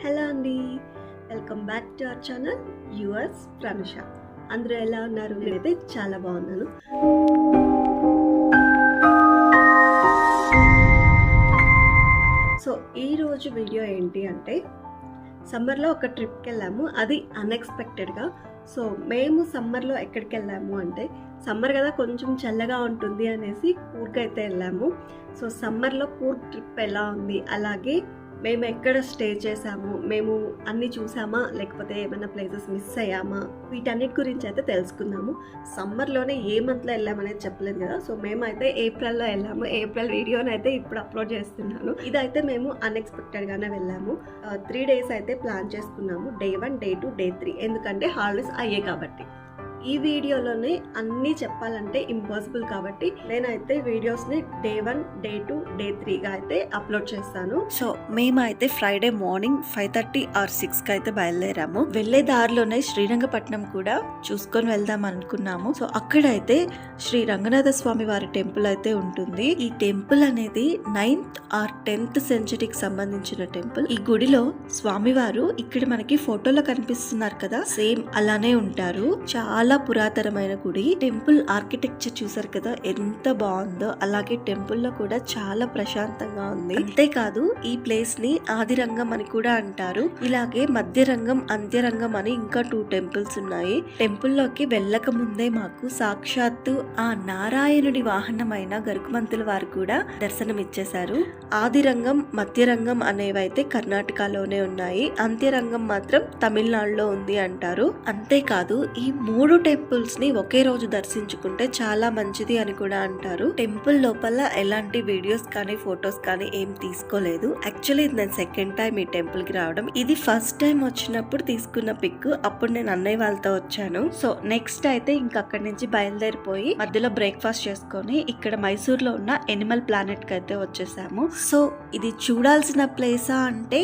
Hello అండి. Welcome back to our channel yours Pranusha. అందరూ ఎలా ఉన్నారు? నేనైతే చాలా బాగున్నాను. సో ఈరోజు వీడియో ఏంటి అంటే సమ్మర్లో ఒక ట్రిప్కి వెళ్ళాము అది అన్ఎక్స్పెక్టెడ్గా. సో మేము సమ్మర్లో ఎక్కడికి వెళ్ళాము అంటే సమ్మర్ కదా కొంచెం చల్లగా ఉంటుంది అనేసి కూర్గ్ అయితే వెళ్ళాము. సో సమ్మర్లో కూర్గ్ ట్రిప్ ఎలా ఉంది? అలాగే మేము ఎక్కడ స్టే చేసాము మేము అన్ని చూసామా లేకపోతే ఏమైనా ప్లేసెస్ మిస్ అయ్యామా వీటన్నిటి గురించి అయితే తెలుసుకుందాము సమ్మర్లోనే ఏ మంత్లో వెళ్ళామనేది చెప్పలేదు కదా సో మేమైతే ఏప్రిల్లో వెళ్ళాము. ఏప్రిల్ వీడియోని అయితే ఇప్పుడు అప్లోడ్ చేస్తున్నాను. ఇదైతే మేము అన్ఎక్స్పెక్టెడ్గానే వెళ్ళాము. త్రీ డేస్ అయితే ప్లాన్ చేసుకున్నాము. Day one day two day three ఎందుకంటే హాలిడేస్ అయ్యే కాబట్టి. ఈ వీడియోలోనే అన్నీ చెప్పాలంటే ఇంపాసిబుల్ కాబట్టి నేనైతే వీడియోస్ని day one day two day త్రీగా అయితే అప్లోడ్ చేస్తాను. సో మేమైతే Friday morning five thirty or సిక్స్కి అయితే బయలుదేరాము. వెళ్ళే దారిలోనే శ్రీరంగపట్నం కూడా చూసుకొని వెళ్దాం అనుకున్నాము. సో అక్కడైతే శ్రీ రంగనాథ స్వామి వారి టెంపుల్ అయితే ఉంటుంది. ఈ టెంపుల్ అనేది నైన్త్ ఆర్ టెన్త్ సెంచరీకి సంబంధించిన టెంపుల్. ఈ గుడిలో స్వామివారు ఇక్కడ మనకి ఫోటోలో కనిపిస్తున్నారు కదా? సేమ్ అలానే ఉంటారు. చాలా పురాతనమైన గుడి. టెంపుల్ ఆర్కిటెక్చర్ చూసారు కదా ఎంత బాగుందో. అలాగే టెంపుల్లో కూడా చాలా ప్రశాంతంగా ఉంది. అంతేకాదు ఈ ప్లేస్ని ఆదిరంగం అని కూడా అంటారు. ఇలాగే మధ్యరంగం అంత్యరంగం అని ఇంకా టూ టెంపుల్స్ ఉన్నాయి. టెంపుల్లోకి వెళ్ళక ముందే మాకు సాక్షాత్తు ఆ నారాయణుడి వాహనమైన గరుకుమంతుల వారు కూడా దర్శనం ఇచ్చేశారు ఆదిరంగం మధ్యరంగం అనేవైతే కర్ణాటకలోనే ఉన్నాయి. అంత్యరంగం మాత్రం తమిళనాడులో ఉంది అంటారు. అంతేకాదు ఈ మూడు టెంపుల్స్ని ఒకే రోజు దర్శించుకుంటే చాలా మంచిది అని కూడా అంటారు. టెంపుల్ లోపల ఎలాంటి వీడియోస్ కానీ ఫొటోస్ కానీ ఏం తీసుకోలేదు. యాక్చువల్లీ ఇది నేను సెకండ్ టైం ఈ టెంపుల్కి రావడం. ఇది ఫస్ట్ టైం వచ్చినప్పుడు తీసుకున్న పిక్. అప్పుడు నేను అన్నయ్య వాళ్ళతో వచ్చాను. సో నెక్స్ట్ అయితే ఇంక అక్కడి నుంచి బయలుదేరిపోయి మధ్యలో బ్రేక్ఫాస్ట్ చేసుకొని ఇక్కడ మైసూర్లో ఉన్న ఎనిమల్ ప్లానెట్కి అయితే వచ్చేసాము. సో ఇది చూడాల్సిన ప్లేసా అంటే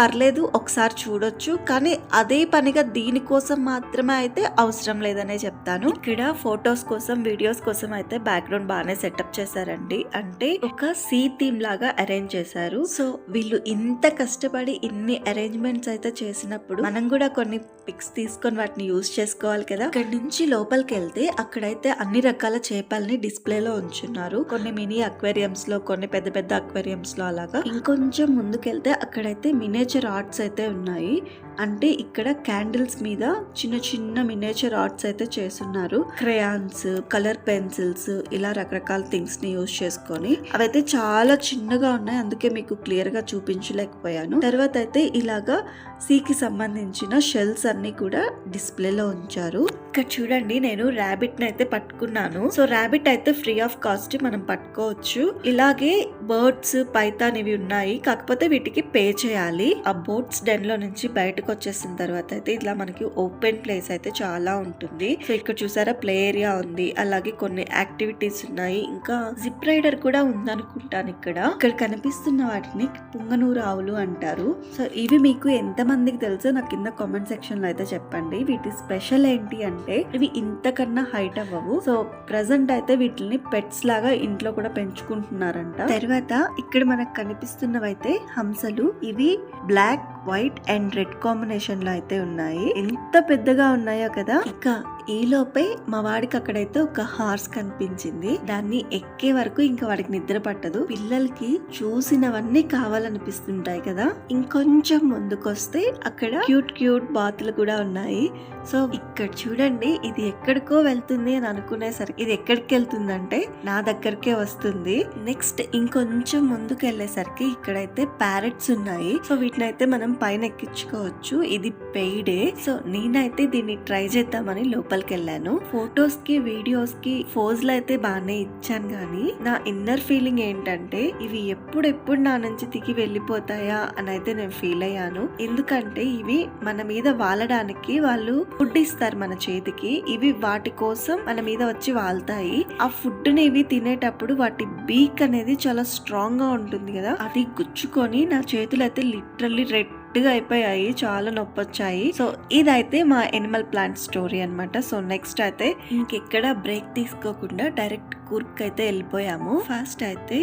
పర్లేదు ఒకసారి చూడొచ్చు. కానీ అదే పనిగా దీనికోసం మాత్రమే అయితే అవసరం అవసరం లేదనే చెప్తాను. ఇక్కడ ఫొటోస్ కోసం వీడియోస్ కోసం అయితే బ్యాక్గ్రౌండ్ బాగానే సెటప్ చేశారండి. అంటే ఒక సీ థీమ్ లాగా అరేంజ్ చేశారు. సో వీళ్ళు ఇంత కష్టపడి ఇన్ని అరేంజ్మెంట్స్ అయితే చేసినప్పుడు మనం కూడా కొన్ని పిక్స్ తీసుకొని వాటిని యూజ్ చేసుకోవాలి కదా. ఇక్కడ నుంచి లోపలికి వెళ్తే అక్కడైతే అన్ని రకాల చేపల్ని డిస్ప్లేలో ఉంచున్నారు. కొన్ని మినీ అక్వేరియంస్లో కొన్ని పెద్ద పెద్ద అక్వేరియంస్లో అలాగా. ఇంకొంచెం ముందుకెళ్తే అక్కడైతే మినేచర్ ఆర్ట్స్ అయితే ఉన్నాయి. అంటే ఇక్కడ క్యాండిల్స్ మీద చిన్న చిన్న మినేచర్ ఆర్ట్స్ అయితే చేస్తున్నారు. క్రేయాన్స్ కలర్ పెన్సిల్స్ ఇలా రకరకాల థింగ్స్ని యూజ్ చేసుకొని అవైతే చాలా చిన్నగా ఉన్నాయి. అందుకే మీకు క్లియర్గా చూపించలేకపోయాను. తర్వాత అయితే ఇలాగా సీకి సంబంధించిన షెల్స్ అన్ని కూడా డిస్ప్లేలో ఉంచారు. ఇక్కడ చూడండి నేను ర్యాబిట్ని అయితే పట్టుకున్నాను. సో ర్యాబిట్ అయితే ఫ్రీ ఆఫ్ కాస్ట్ మనం పట్టుకోవచ్చు. ఇలాగే బర్డ్స్ పైతాన్ ఇవి ఉన్నాయి. కాకపోతే వీటికి పే చేయాలి. ఆ బోట్స్ డెన్లో నుంచి బయటకు వచ్చేసిన తర్వాత అయితే ఇలా మనకి ఓపెన్ ప్లేస్ అయితే చాలా ఉంటుంది. సో ఇక్కడ చూసారా ప్లే ఏరియా ఉంది. అలాగే కొన్ని యాక్టివిటీస్ ఉన్నాయి. ఇంకా జిప్ రైడర్ కూడా ఉందనుకుంటాను ఇక్కడ. ఇక్కడ కనిపిస్తున్న వాటిని పుంగనూరు ఆవులు అంటారు. సో ఇవి మీకు ఎంత మందికి తెలుసో నాకు కింద కామెంట్ సెక్షన్లో అయితే చెప్పండి. వీటి స్పెషల్ ఏంటి అంటే ఇవి ఇంతకన్నా హైట్ అవ్వవు. సో ప్రజెంట్ అయితే వీటిని పెట్స్ లాగా ఇంట్లో కూడా పెంచుకుంటున్నారంట. తర్వాత ఇక్కడ మనకు కనిపిస్తున్నవైతే హంసలు. ఇవి బ్లాక్ వైట్ అండ్ రెడ్ కాంబినేషన్లో అయితే ఉన్నాయి. ఎంత పెద్దగా ఉన్నాయో కదా? ఇంకా ఈ లోపే మా వాడికి అక్కడైతే ఒక హార్స్ కనిపించింది. దాన్ని ఎక్కే వరకు ఇంకా వాడికి నిద్ర పట్టదు. పిల్లలకి చూసినవన్నీ కావాలనిపిస్తుంటాయి కదా. ఇంకొంచెం ముందుకొస్తే అక్కడ క్యూట్ క్యూట్ బాతులు కూడా ఉన్నాయి. సో ఇక్కడ చూడండి ఇది ఎక్కడికో వెళ్తుంది అని అనుకునేసరికి ఇది ఎక్కడికి వెళ్తుందంటే నా దగ్గరకే వస్తుంది. నెక్స్ట్ ఇంకొంచెం ముందుకు వెళ్ళేసరికి ఇక్కడైతే ప్యారెట్స్ ఉన్నాయి. సో వీటిని అయితే మనం పైన ఎక్కించుకోవచ్చు. ఇది పెయిడే. సో నేనైతే దీన్ని ట్రై చేద్దామని లోపల లోపలికి వెళ్ళాను ఫొటోస్కి వీడియోస్కి ఫోజులు అయితే బాగానే ఇచ్చాను కానీ నా ఇన్నర్ ఫీలింగ్ ఏంటంటే ఇవి ఎప్పుడెప్పుడు నా నుంచి దిగి వెళ్ళిపోతాయా అని అయితే నేను ఫీల్ అయ్యాను. ఎందుకంటే ఇవి మన మీద వాలడానికి వాళ్ళు ఫుడ్ ఇస్తారు మన చేతికి. ఇవి వాటి కోసం మన మీద వచ్చి వాళ్తాయి. ఆ ఫుడ్ని ఇవి తినేటప్పుడు వాటి బీక్ అనేది చాలా స్ట్రాంగ్గా ఉంటుంది కదా. అది గుచ్చుకొని నా చేతులు అయితే లిటరల్లీ రెడ్ గట్టిగా అయిపోయాయి చాలా నొప్పి వచ్చాయి సో ఇదైతే మా ఎనిమల్ ప్లాంట్ స్టోరీ అన్నమాట. సో నెక్స్ట్ అయితే ఇంకెక్కడ బ్రేక్ తీసుకోకుండా డైరెక్ట్ కూర్క్ అయితే వెళ్ళిపోయాము. ఫస్ట్ అయితే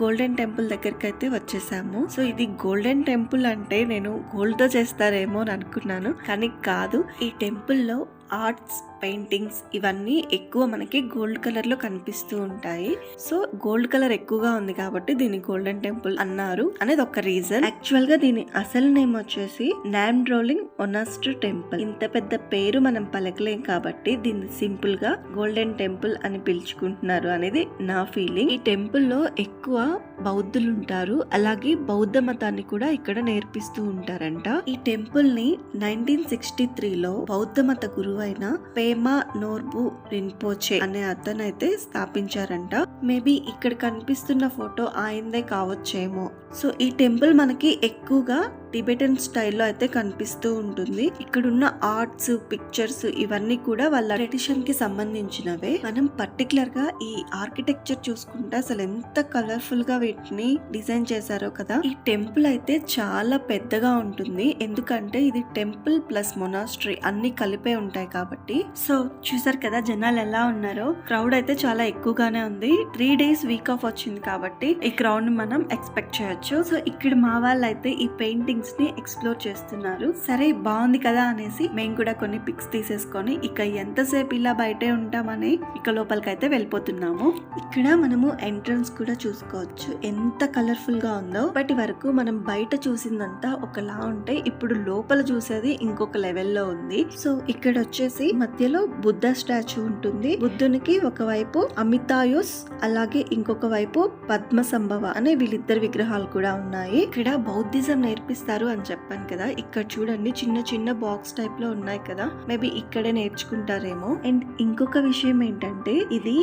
గోల్డెన్ టెంపుల్ దగ్గరికి అయితే వచ్చేసాము. సో ఇది గోల్డెన్ టెంపుల్ అంటే నేను గోల్డ్తో చేస్తారేమో అని అనుకున్నాను. కానీ కాదు ఈ టెంపుల్లో ఆర్ట్స్ పెయింటింగ్స్ ఇవన్నీ ఎక్కువ మనకి గోల్డ్ కలర్లో కనిపిస్తూ ఉంటాయి. సో గోల్డ్ కలర్ ఎక్కువగా ఉంది కాబట్టి దీన్ని గోల్డెన్ టెంపుల్ అన్నారు అనేది ఒక రీజన్. యాక్చువల్గా దీని అసలు నేమ్ వచ్చేసి నామ్ రోలింగ్ ఒనాస్టర్ టెంపుల్. ఇంత పెద్ద పేరు మనం పలకలేం కాబట్టి దీన్ని సింపుల్గా గోల్డెన్ టెంపుల్ అని పిలుచుకుంటున్నారు అనేది నా ఫీలింగ్. ఈ టెంపుల్లో ఎక్కువ బౌద్ధులు ఉంటారు. అలాగే బౌద్ధ మతాన్ని కూడా ఇక్కడ నేర్పిస్తూ ఉంటారంట. ఈ టెంపుల్ని నైన్టీన్ సిక్స్టీ త్రీలో బౌద్ధ మత గురువు అయిన పేమా నోర్బు రింపోచే అనే అతనైతే అయితే స్థాపించారంట. మేబీ ఇక్కడ కనిపిస్తున్న ఫోటో ఆయనదే కావచ్చేమో. సో ఈ టెంపుల్ మనకి ఎక్కువగా టిబెటన్ స్టైల్లో అయితే కనిపిస్తూ ఉంటుంది. ఇక్కడున్న ఆర్ట్స్ పిక్చర్స్ ఇవన్నీ కూడా వాళ్ళ ట్రెడిషన్కి సంబంధించినవే. మనం పర్టికులర్గా ఈ ఆర్కిటెక్చర్ చూసుకుంటే అసలు ఎంత కలర్ఫుల్గా వీటిని డిజైన్ చేశారో కదా. ఈ టెంపుల్ అయితే చాలా పెద్దగా ఉంటుంది. ఎందుకంటే ఇది టెంపుల్ ప్లస్ మొనాస్ట్రీ అన్ని కలిపే ఉంటాయి కాబట్టి. సో చూసారు కదా జనాలు ఎలా ఉన్నారో? క్రౌడ్ అయితే చాలా ఎక్కువగానే ఉంది. త్రీ డేస్ వీక్ ఆఫ్ వచ్చింది కాబట్టి ఈ క్రౌడ్ మనం ఎక్స్పెక్ట్ చేయొచ్చు. సో ఇక్కడ మా వాళ్ళు అయితే ఈ పెయింటింగ్ ని ఎక్స్ప్లోర్ చేస్తున్నారు. సరే బాగుంది కదా అనేసి మేము కూడా కొన్ని పిక్స్ తీసేసుకొని ఇక ఎంతసేపు ఇలా బయటే ఉంటామని ఇక లోపలికి అయితే వెళ్ళిపోతున్నాము. ఇక్కడ మనము ఎంట్రన్స్ కూడా చూసుకోవచ్చు. ఎంత కలర్ఫుల్గా ఉందో. ఇప్పటి వరకు మనం బయట చూసిందంతా ఒకలా ఉంటే ఇప్పుడు లోపల చూసేది ఇంకొక లెవెల్లో ఉంది. సో ఇక్కడ వచ్చేసి మధ్యలో బుద్ధ స్టాచ్యూ ఉంటుంది. బుద్ధునికి ఒకవైపు అమితాయుస్ అలాగే ఇంకొక వైపు పద్మ సంభవ అనే వీళ్ళిద్దరు విగ్రహాలు కూడా ఉన్నాయి. ఇక్కడ బౌద్ధిజం చేస్తారు అని చెప్పాను కదా. ఇక్కడ చూడండి చిన్న చిన్న బాక్స్ టైప్లో ఉన్నాయి కదా. మేబీ ఇక్కడే నేర్చుకుంటారేమో. అండ్ ఇంకొక విషయం ఏంటంటే ఇది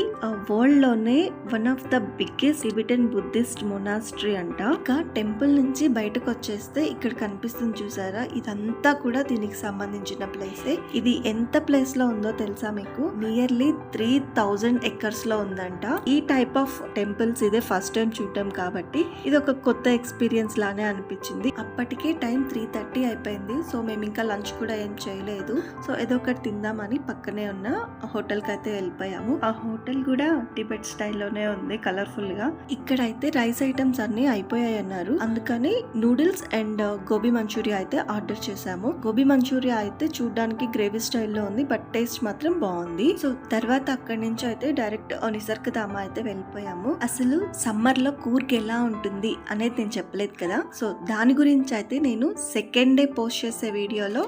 వరల్డ్లోనే one of the biggest Tibetan Buddhist monastery అంట. ఇక టెంపుల్ నుంచి బయటకు వచ్చేస్తే ఇక్కడ కనిపిస్తుంది చూసారా? ఇదంతా కూడా దీనికి సంబంధించిన ప్లేసే ఇది ఎంత ప్లేస్లో ఉందో తెలుసా మీకు? నియర్లీ త్రీ థౌజండ్ ఎకర్స్లో ఉందంట. ఈ టైప్ ఆఫ్ టెంపుల్స్ ఇదే ఫస్ట్ టైం చూడటం కాబట్టి ఇది ఒక కొత్త ఎక్స్పీరియన్స్ లానే అనిపించింది. అప్పటి అప్పటికే టైం త్రీ థర్టీ అయిపోయింది. సో మేము ఇంకా లంచ్ కూడా ఏం చేయలేదు. సో ఏదో ఒకటి తిందామని పక్కనే ఉన్న హోటల్కి అయితే వెళ్ళిపోయాము. ఆ హోటల్ కూడా టిబెట్ స్టైల్లోనే ఉంది కలర్ఫుల్గా. ఇక్కడైతే రైస్ ఐటమ్స్ అన్ని అయిపోయాయి అన్నారు అందుకని నూడిల్స్ అండ్ గోబీ మంచూరియా అయితే ఆర్డర్ చేసాము గోబీ మంచూరియా అయితే చూడడానికి గ్రేవీ స్టైల్లో ఉంది బట్ టేస్ట్ మాత్రం బాగుంది. సో తర్వాత అక్కడి నుంచి అయితే డైరెక్ట్ నిసర్గ ధామ అయితే వెళ్ళిపోయాము. అసలు సమ్మర్లో కూర్గ్ ఎలా ఉంటుంది అనేది నేను చెప్పలేదు కదా. సో దాని గురించి అయితే నేను సెకండ్ డే పోస్ట్ చేసే వీడియోలో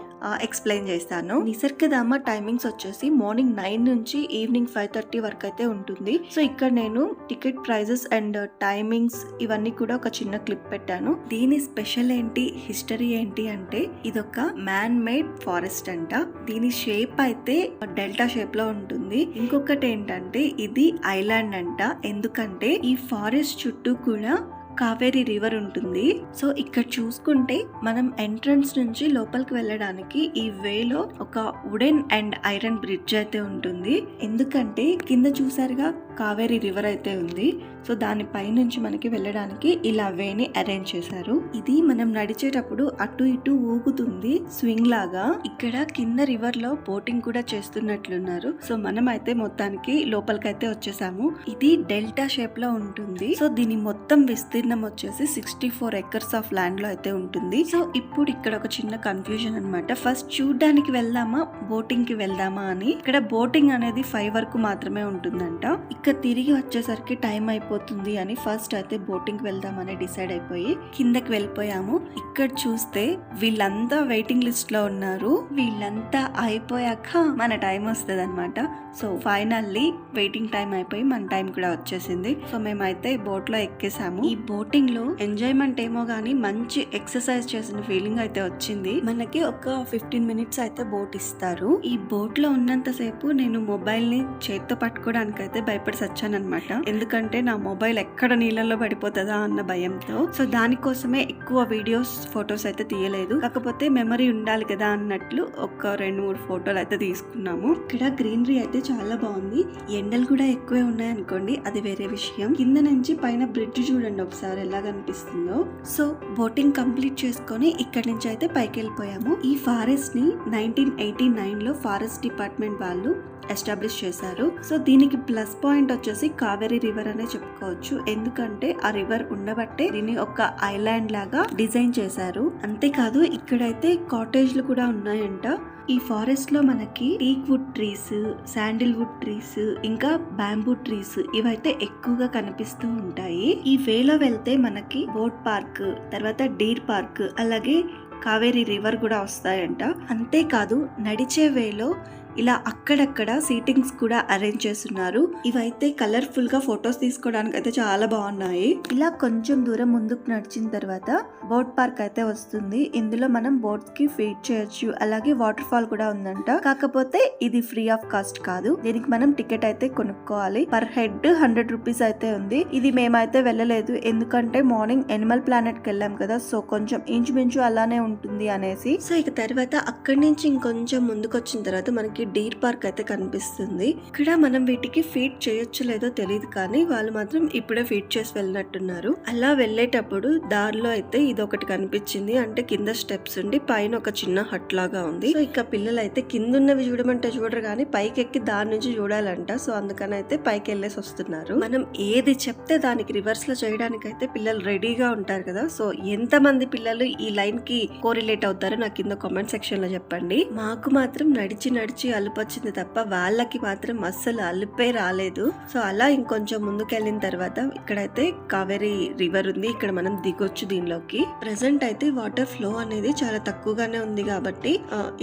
ఎక్స్ప్లెయిన్ చేస్తాను. నిసర్గధామ టైమింగ్స్ వచ్చేసి మార్నింగ్ నైన్ నుంచి ఈవినింగ్ ఫైవ్ థర్టీ వరకు అయితే ఉంటుంది. సో ఇక్కడ నేను టికెట్ ప్రైజెస్ అండ్ టైమింగ్స్ ఇవన్నీ కూడా ఒక చిన్న క్లిప్ పెట్టాను. దీని స్పెషల్ ఏంటి హిస్టరీ ఏంటి అంటే ఇదొక మ్యాన్ మేడ్ ఫారెస్ట్ అంట. దీని షేప్ అయితే డెల్టా షేప్లో ఉంటుంది. ఇంకొకటి ఏంటంటే ఇది ఐలాండ్ అంట. ఎందుకంటే ఈ ఫారెస్ట్ చుట్టూ కూడా కావేరీ రివర్ ఉంటుంది. సో ఇక్కడ చూసుకుంటే మనం ఎంట్రన్స్ నుంచి లోపలికి వెళ్ళడానికి ఈ వేలో ఒక వుడెన్ అండ్ ఐరన్ బ్రిడ్జ్ అయితే ఉంటుంది. ఎందుకంటే కింద చూసారుగా కావేరీ రివర్ అయితే ఉంది. సో దానిపై నుంచి మనకి వెళ్ళడానికి ఇలా వేని అరేంజ్ చేశారు. ఇది మనం నడిచేటప్పుడు అటు ఇటు ఊగుతుంది స్వింగ్ లాగా. ఇక్కడ కింద రివర్లో బోటింగ్ కూడా చేస్తున్నట్లున్నారు. సో మనం అయితే మొత్తానికి లోపలికైతే వచ్చేసాము. ఇది డెల్టా షేప్లో ఉంటుంది. సో దీని మొత్తం విస్తీర్ణం వచ్చేసి సిక్స్టీ ఫోర్ ఎకర్స్ ఆఫ్ ల్యాండ్లో అయితే ఉంటుంది. సో ఇప్పుడు ఇక్కడ ఒక చిన్న కన్ఫ్యూజన్ అన్నమాట. ఫస్ట్ చూడడానికి వెళ్దామా బోటింగ్కి వెళ్దామా అని. ఇక్కడ బోటింగ్ అనేది ఫైవ్ వరకు మాత్రమే ఉంటుందంట. ఇక్కడ తిరిగి వచ్చేసరికి టైం అయిపోతుంది. అని ఫస్ట్ అయితే బోటింగ్ వెళ్దామని డిసైడ్ అయిపోయి కిందకి వెళ్ళిపోయాము. ఇక్కడ చూస్తే వీళ్ళంతా వెయిటింగ్ లిస్ట్లో ఉన్నారు. వీళ్ళంతా అయిపోయాక మన టైం వస్తుంది అనమాట సో ఫైనల్లీ వెయిటింగ్ టైం అయిపోయి మన టైం కూడా వచ్చేసింది. సో మేమైతే బోట్లో ఎక్కేసాము. ఈ బోటింగ్లో ఎంజాయ్మెంట్ ఏమో గానీ మంచి ఎక్సర్సైజ్ చేసిన ఫీలింగ్ అయితే వచ్చింది. మనకి ఒక ఫిఫ్టీన్ మినిట్స్ అయితే బోట్ ఇస్తారు. ఈ బోట్లో ఉన్నంత సేపు నేను మొబైల్ని చేత్తో పట్టుకోవడానికి అయితే భయపడి అనమాట ఎందుకంటే నా మొబైల్ ఎక్కడ నీళ్ళలో పడిపోతుందా అన్న భయంతో. సో దానికోసమే ఎక్కువ వీడియోస్ ఫొటోస్ అయితే తీయలేదు. కాకపోతే మెమరీ ఉండాలి కదా అన్నట్లు ఒక రెండు మూడు ఫోటోలు అయితే తీసుకున్నాము. ఇక్కడ గ్రీనరీ అయితే చాలా బాగుంది. ఎండలు కూడా ఎక్కువే ఉన్నాయి అనుకోండి అది వేరే విషయం. కింద నుంచి పైన బ్రిడ్జ్ చూడండి ఒకసారి ఎలా కనిపిస్తుందో. సో బోటింగ్ కంప్లీట్ చేసుకొని ఇక్కడి నుంచి అయితే పైకి వెళ్ళిపోయాము. ఈ ఫారెస్ట్ని నైన్టీన్ ఎయిటీ నైన్లో ఫారెస్ట్ డిపార్ట్మెంట్ వాళ్ళు ఎస్టాబ్లిష్ చేశారు. సో దీనికి ప్లస్ పాయింట్ వచ్చేసి కావేరీ రివర్ అనే చెప్పుకోవచ్చు ఎందుకంటే ఆ రివర్ ఉండబట్టే దీన్ని ఒక ఐలాండ్ లాగా డిజైన్ చేశారు. అంతేకాదు ఇక్కడైతే కాటేజ్లు కూడా ఉన్నాయంట. ఈ ఫారెస్ట్లో మనకి teak wood trees sandal wood trees ఇంకా బ్యాంబూ ట్రీస్ ఇవైతే ఎక్కువగా కనిపిస్తూ ఉంటాయి. ఈ వేలో వెళ్తే మనకి బోట్ పార్క్ తర్వాత డీర్ పార్క్ అలాగే కావేరీ రివర్ కూడా వస్తాయంట. అంతేకాదు నడిచే వేలో ఇలా అక్కడక్కడ సీటింగ్స్ కూడా అరేంజ్ చేస్తున్నారు. ఇవైతే కలర్ఫుల్గా ఫొటోస్ తీసుకోవడానికి అయితే చాలా బాగున్నాయి. ఇలా కొంచెం దూరం ముందుకు నడిచిన తర్వాత బోట్ పార్క్ అయితే వస్తుంది. ఇందులో మనం బోట్స్కి ఫీడ్ చేయొచ్చు. అలాగే వాటర్ ఫాల్ కూడా ఉందంట. కాకపోతే ఇది ఫ్రీ ఆఫ్ కాస్ట్ కాదు. దీనికి మనం టికెట్ అయితే కొనుక్కోవాలి. పర్ హెడ్ హండ్రెడ్ రూపీస్ అయితే ఉంది. ఇది మేమైతే వెళ్ళలేదు. ఎందుకంటే మార్నింగ్ ఎనిమల్ ప్లానెట్కి వెళ్ళాం కదా. సో కొంచెం ఇంచుమించు అలానే ఉంటుంది అనేసి. సో ఇక తర్వాత అక్కడి నుంచి ఇంకొంచెం ముందుకు వచ్చిన తర్వాత మనకి డీర్ పార్క్ అయితే కనిపిస్తుంది. ఇక్కడ మనం వీటికి ఫీడ్ చేయొచ్చు లేదో తెలియదు కానీ వాళ్ళు మాత్రం ఇప్పుడే ఫీడ్ చేసి వెళ్ళినట్టున్నారు. అలా వెళ్ళేటప్పుడు దారిలో అయితే ఇది ఒకటి కనిపించింది. అంటే కింద స్టెప్స్ ఉండి పైన ఒక చిన్న హట్ లాగా ఉంది. సో ఇక పిల్లలు అయితే కింద ఉన్నవి చూడమంటే చూడరు కానీ పైకి ఎక్కి నుంచి చూడాలంట. సో అందుకని అయితే పైకి వెళ్ళేసి వస్తున్నారు. మనం ఏది చెప్తే దానికి రివర్స్లో చేయడానికి అయితే పిల్లలు రెడీగా ఉంటారు కదా. సో ఎంత మంది పిల్లలు ఈ లైన్కి కోరిలేట్ అవుతారో నాకు కింద కామెంట్ సెక్షన్లో చెప్పండి. మాకు మాత్రం నడిచి నడిచి అలుపు వచ్చింది తప్ప వాళ్ళకి మాత్రం అస్సలు అలుపే రాలేదు. సో అలా ఇంకొంచెం ముందుకెళ్ళిన తర్వాత ఇక్కడైతే కావేరీ రివర్ ఉంది. ఇక్కడ మనం దిగొచ్చు దీనిలోకి. ప్రెసెంట్ అయితే వాటర్ ఫ్లో అనేది చాలా తక్కువగానే ఉంది కాబట్టి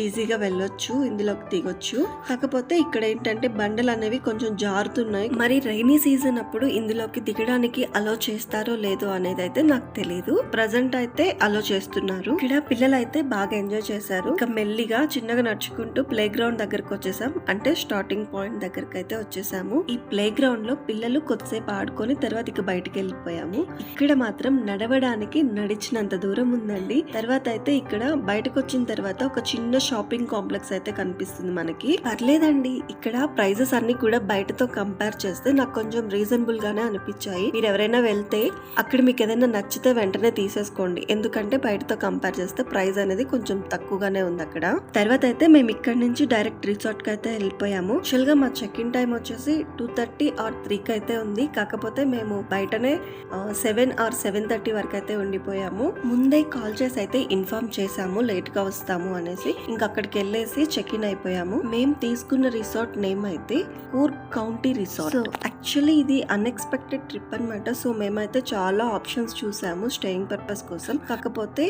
ఈజీగా వెళ్ళొచ్చు ఇందులోకి దిగొచ్చు. కాకపోతే ఇక్కడ ఏంటంటే బండలు అనేవి కొంచెం జారుతున్నాయి. మరి రైనీ సీజన్ అప్పుడు ఇందులోకి దిగడానికి అలో చేస్తారో లేదో అనేది అయితే నాకు తెలియదు ప్రజెంట్ అయితే అలో చేస్తున్నారు. ఇక్కడ పిల్లలు అయితే బాగా ఎంజాయ్ చేశారు. ఇక మెల్లిగా చిన్నగా నడుచుకుంటూ ప్లే గ్రౌండ్ దగ్గర దగ్గరకు వచ్చేసాం. అంటే స్టార్టింగ్ పాయింట్ దగ్గరకు అయితే వచ్చేసాము. ఈ ప్లే గ్రౌండ్లో పిల్లలు కొద్దిసేపు ఆడుకొని తర్వాత ఇక బయటకు వెళ్ళిపోయాము. ఇక్కడ మాత్రం నడవడానికి నడిచినంత దూరం ఉందండి. తర్వాత అయితే ఇక్కడ బయటకు వచ్చిన తర్వాత ఒక చిన్న షాపింగ్ కాంప్లెక్స్ అయితే కనిపిస్తుంది మనకి. పర్లేదండి. ఇక్కడ ప్రైజెస్ అన్ని కూడా బయటతో కంపేర్ చేస్తే నాకు కొంచెం రీజనబుల్ గానే అనిపించాయి. మీరు ఎవరైనా వెళ్తే అక్కడ మీకు ఏదైనా నచ్చితే వెంటనే తీసేసుకోండి. ఎందుకంటే బయటతో కంపేర్ చేస్తే ప్రైస్ అనేది కొంచెం తక్కువగానే ఉంది అక్కడ. తర్వాత అయితే మేము ఇక్కడ నుంచి డైరెక్ట్ రిసార్ట్కి అయితే వెళ్ళిపోయాము. యాక్చువల్గా మా చెక్ ఇన్ టైం వచ్చేసి టూ థర్టీ ఆర్ త్రీ కి అయితే ఉంది. కాకపోతే మేము బయటనే సెవెన్ ఆర్ సెవెన్ థర్టీ వరకు అయితే ఉండిపోయాము. ముందే కాల్ చేసి అయితే ఇన్ఫార్మ్ చేసాము లేట్గా వస్తాము అనేసి. ఇంకా అక్కడికి వెళ్ళేసి చెక్ ఇన్ అయిపోయాము. మేము తీసుకున్న రిసార్ట్ నేమ్ అయితే Coorg county resort. So actually ఇది అన్ఎక్స్పెక్టెడ్ ట్రిప్ అన్నమాట. సో మేమైతే చాలా ఆప్షన్స్ చూసాము స్టేయింగ్ పర్పస్ కోసం. కాకపోతే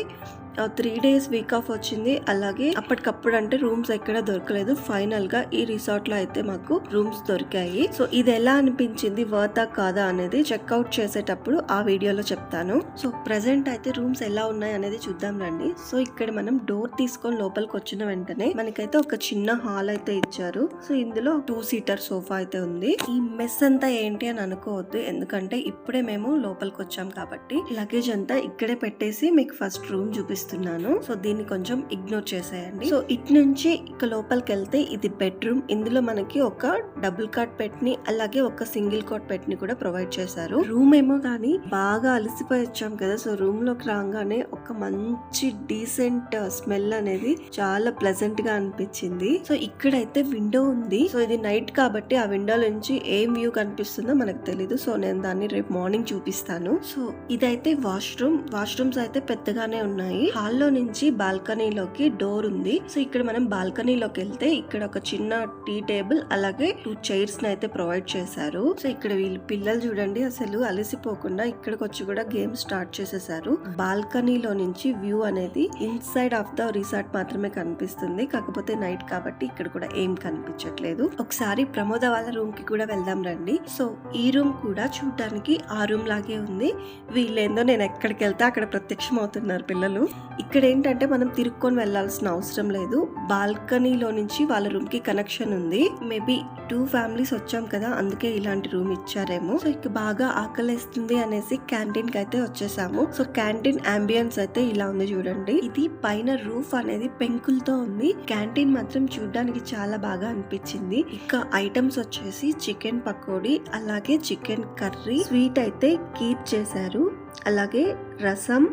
త్రీ డేస్ వీక్ ఆఫ్ వచ్చింది. అలాగే అప్పటికప్పుడు అంటే రూమ్స్ ఎక్కడ దొరకలేదు. ఫైనల్గా ఈ రిసార్ట్లో అయితే మాకు రూమ్స్ దొరికాయి. సో ఇది ఎలా అనిపించింది? వర్తా కాదా అనేది చెక్అవుట్ చేసేటప్పుడు ఆ వీడియోలో చెప్తాను. సో ప్రెసెంట్ అయితే రూమ్స్ ఎలా ఉన్నాయి అనేది చూద్దాం రండి. సో ఇక్కడ మనం డోర్ తీసుకొని లోపలికి వచ్చిన వెంటనే మనకైతే ఒక చిన్న హాల్ అయితే ఇచ్చారు. సో ఇందులో టూ సీటర్ సోఫా అయితే ఉంది. ఈ మెస్ అంతా ఏంటి అని అనుకోవద్దు. ఎందుకంటే ఇప్పుడే మేము లోపలికి వచ్చాం కాబట్టి. లగేజ్ అంతా ఇక్కడే పెట్టేసి మీకు ఫస్ట్ రూమ్ చూపిస్తాం. చూపిస్తున్నాను సో దీన్ని కొంచెం ఇగ్నోర్ చేసేయండి. సో ఇటు నుంచి ఇక లోపలికి వెళ్తే ఇది బెడ్రూమ్. ఇందులో మనకి ఒక డబుల్ కాట్ పెట్టిని అలాగే ఒక సింగిల్ కాట్ పెట్టిని కూడా ప్రొవైడ్ చేశారు. రూమ్ ఏమో కానీ బాగా అలసిపోయి వచ్చాం కదా. సో రూమ్లోకి రాగానే ఒక మంచి డీసెంట్ స్మెల్ అనేది చాలా ప్లెజెంట్గా అనిపించింది. సో ఇక్కడైతే విండో ఉంది. సో ఇది నైట్ కాబట్టి ఆ విండో నుంచి ఏం వ్యూ కనిపిస్తుందో మనకు తెలీదు. సో నేను దాన్ని రేపు మార్నింగ్ చూపిస్తాను. సో ఇదైతే వాష్రూమ్. వాష్రూమ్స్ అయితే పెద్దగానే ఉన్నాయి. హాల్లో నుంచి బాల్కనీలోకి డోర్ ఉంది. సో ఇక్కడ మనం బాల్కనీలోకి వెళ్తే ఇక్కడ ఒక చిన్న టీ టేబుల్ అలాగే టూ చైర్స్ అయితే ప్రొవైడ్ చేశారు. సో ఇక్కడ వీళ్ళు పిల్లలు చూడండి అసలు అలసిపోకుండా ఇక్కడికి వచ్చి కూడా గేమ్ స్టార్ట్ చేసేసారు. బాల్కనీలో నుంచి వ్యూ అనేది ఇన్సైడ్ ఆఫ్ ద రిసార్ట్ మాత్రమే కనిపిస్తుంది. కాకపోతే నైట్ కాబట్టి ఇక్కడ కూడా ఏం కనిపించట్లేదు. ఒకసారి ప్రమోద వాళ్ళ రూమ్కి కూడా వెళ్దాం రండి. సో ఈ రూమ్ కూడా చూడటానికి ఆ రూమ్ లాగే ఉంది. వీళ్ళేందో నేను ఎక్కడికి వెళ్తే అక్కడ ప్రత్యక్షం అవుతున్నారు పిల్లలు. ఇక్కడ ఏంటంటే మనం తిరుక్కొని వెళ్ళాల్సిన అవసరం లేదు. బాల్కనీలో నుంచి వాళ్ళ రూమ్కి కనెక్షన్ ఉంది. మేబీ టూ ఫ్యామిలీస్ వచ్చాం కదా అందుకే ఇలాంటి రూమ్ ఇచ్చారేమో. సో ఇక బాగా ఆకలిస్తుంది అనేసి క్యాంటీన్కి అయితే వచ్చేసాము. సో క్యాంటీన్ అంబియన్స్ అయితే ఇలా ఉంది చూడండి. ఇది పైన రూఫ్ అనేది పెంకులతో ఉంది. క్యాంటీన్ మాత్రం చూడడానికి చాలా బాగా అనిపించింది. ఇక ఐటమ్స్ వచ్చేసి చికెన్ పకోడీ అలాగే చికెన్ కర్రీ స్వీట్ అయితే కీప్ చేశారు. అలాగే రసం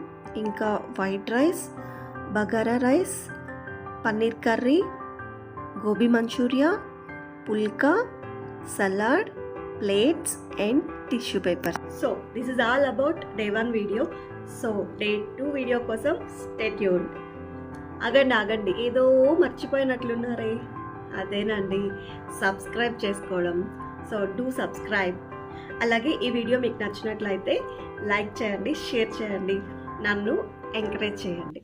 ఇంకా white rice bagara rice paneer curry gobi manchuria pulka salad plates and tissue paper. So this is all about day one video so day two video కోసం stay యూన్ ఆగండి ఆగండి. ఏదో మర్చిపోయినట్లున్నారే. అదేనండి. సబ్స్క్రైబ్ చేసుకోవడం. సో డూ సబ్స్క్రైబ్ అలాగే ఈ video మీకు నచ్చినట్లయితే లైక్ చేయండి షేర్ చేయండి. నన్ను ఎంకరేజ్ చేయండి.